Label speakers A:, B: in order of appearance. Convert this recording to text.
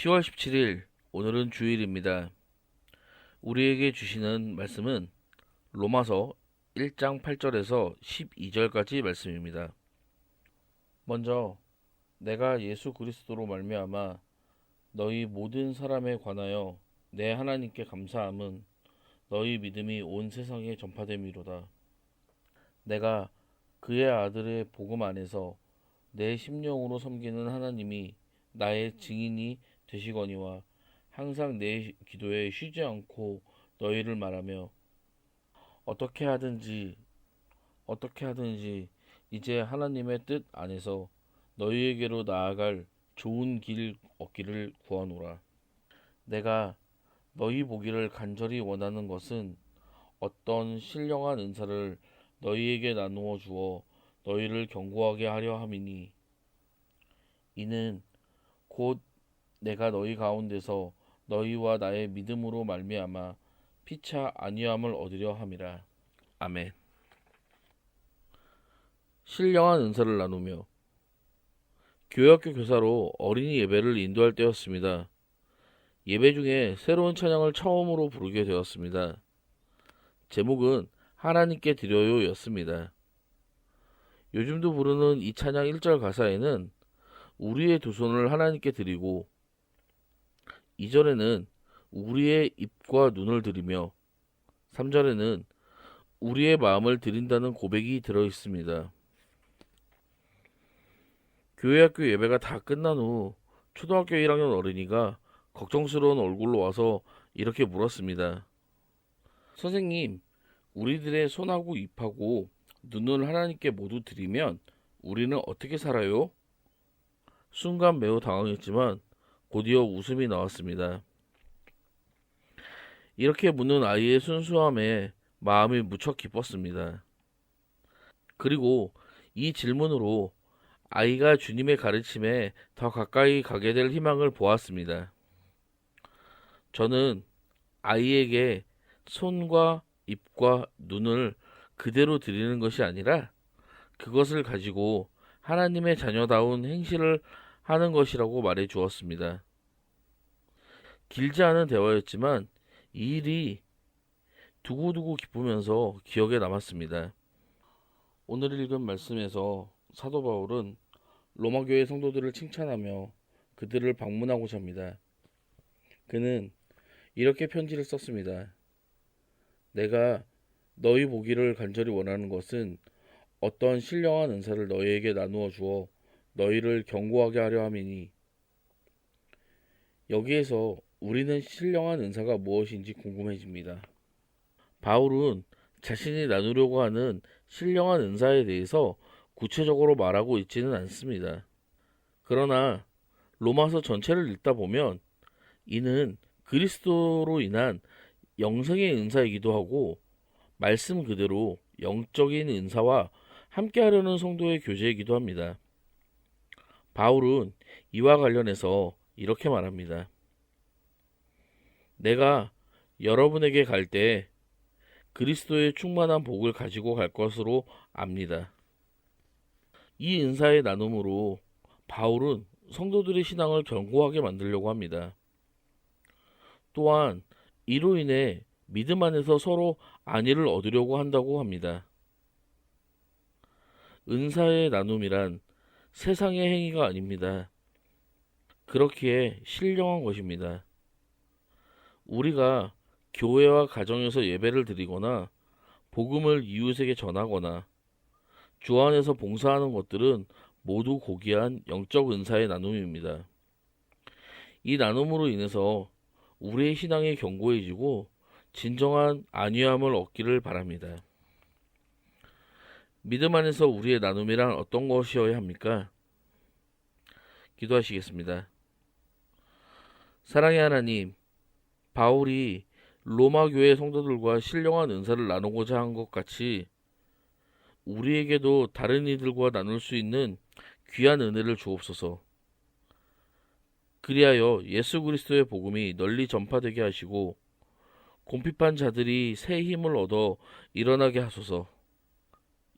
A: 10월 17일 오늘은 주일입니다. 우리에게 주시는 말씀은 로마서 1장 8절에서 12절까지 말씀입니다. 먼저 내가 예수 그리스도로 말미암아 너희 모든 사람에 관하여 내 하나님께 감사함은 너희 믿음이 온 세상에 전파됨이로다. 내가 그의 아들의 복음 안에서 내 심령으로 섬기는 하나님이 나의 증인이 되시거니와 항상 내 기도에 쉬지 않고 너희를 말하며 어떻게 하든지 어떻게 하든지 이제 하나님의 뜻 안에서 너희에게로 나아갈 좋은 길 얻기를 구하노라. 내가 너희 보기를 간절히 원하는 것은 어떤 신령한 은사를 너희에게 나누어 주어 너희를 경고하게 하려 함이니 이는 곧 내가 너희 가운데서 너희와 나의 믿음으로 말미암아 피차 안위함을 얻으려 함이라. 아멘. 신령한 은사를 나누며 교회학교 교사로 어린이 예배를 인도할 때였습니다. 예배 중에 새로운 찬양을 처음으로 부르게 되었습니다. 제목은 하나님께 드려요 였습니다. 요즘도 부르는 이 찬양 1절 가사에는 우리의 두 손을 하나님께 드리고 2절에는 우리의 입과 눈을 드리며 3절에는 우리의 마음을 드린다는 고백이 들어 있습니다. 교회학교 예배가 다 끝난 후 초등학교 1학년 어린이가 걱정스러운 얼굴로 와서 이렇게 물었습니다. 선생님, 우리들의 손하고 입하고 눈을 하나님께 모두 드리면 우리는 어떻게 살아요? 순간 매우 당황했지만 곧이어 웃음이 나왔습니다. 이렇게 묻는 아이의 순수함에 마음이 무척 기뻤습니다. 그리고 이 질문으로 아이가 주님의 가르침에 더 가까이 가게 될 희망을 보았습니다. 저는 아이에게 손과 입과 눈을 그대로 드리는 것이 아니라 그것을 가지고 하나님의 자녀다운 행실을 하는 것이라고 말해 주었습니다. 길지 않은 대화였지만 이 일이 두고두고 기쁘면서 기억에 남았습니다. 오늘 읽은 말씀에서 사도 바울은 로마 교회 성도들을 칭찬하며 그들을 방문하고자 합니다. 그는 이렇게 편지를 썼습니다. 내가 너희 보기를 간절히 원하는 것은 어떤 신령한 은사를 너희에게 나누어 주어 너희를 경고하게 하려 함이니 여기에서 우리는 신령한 은사가 무엇인지 궁금해집니다. 바울은 자신이 나누려고 하는 신령한 은사에 대해서 구체적으로 말하고 있지는 않습니다. 그러나 로마서 전체를 읽다 보면 이는 그리스도로 인한 영성의 은사이기도 하고 말씀 그대로 영적인 은사와 함께하려는 성도의 교제이기도 합니다. 바울은 이와 관련해서 이렇게 말합니다. 내가 여러분에게 갈 때 그리스도의 충만한 복을 가지고 갈 것으로 압니다. 이 은사의 나눔으로 바울은 성도들의 신앙을 견고하게 만들려고 합니다. 또한 이로 인해 믿음 안에서 서로 안위를 얻으려고 한다고 합니다. 은사의 나눔이란 세상의 행위가 아닙니다. 그렇기에 신령한 것입니다. 우리가 교회와 가정에서 예배를 드리거나 복음을 이웃에게 전하거나 주 안에서 봉사하는 것들은 모두 고귀한 영적 은사의 나눔입니다. 이 나눔으로 인해서 우리의 신앙이 견고해지고 진정한 안위함을 얻기를 바랍니다. 믿음 안에서 우리의 나눔이란 어떤 것이어야 합니까? 기도하시겠습니다. 사랑의 하나님, 바울이 로마 교회 성도들과 신령한 은사를 나누고자 한 것 같이 우리에게도 다른 이들과 나눌 수 있는 귀한 은혜를 주옵소서. 그리하여 예수 그리스도의 복음이 널리 전파되게 하시고 곰핍한 자들이 새 힘을 얻어 일어나게 하소서.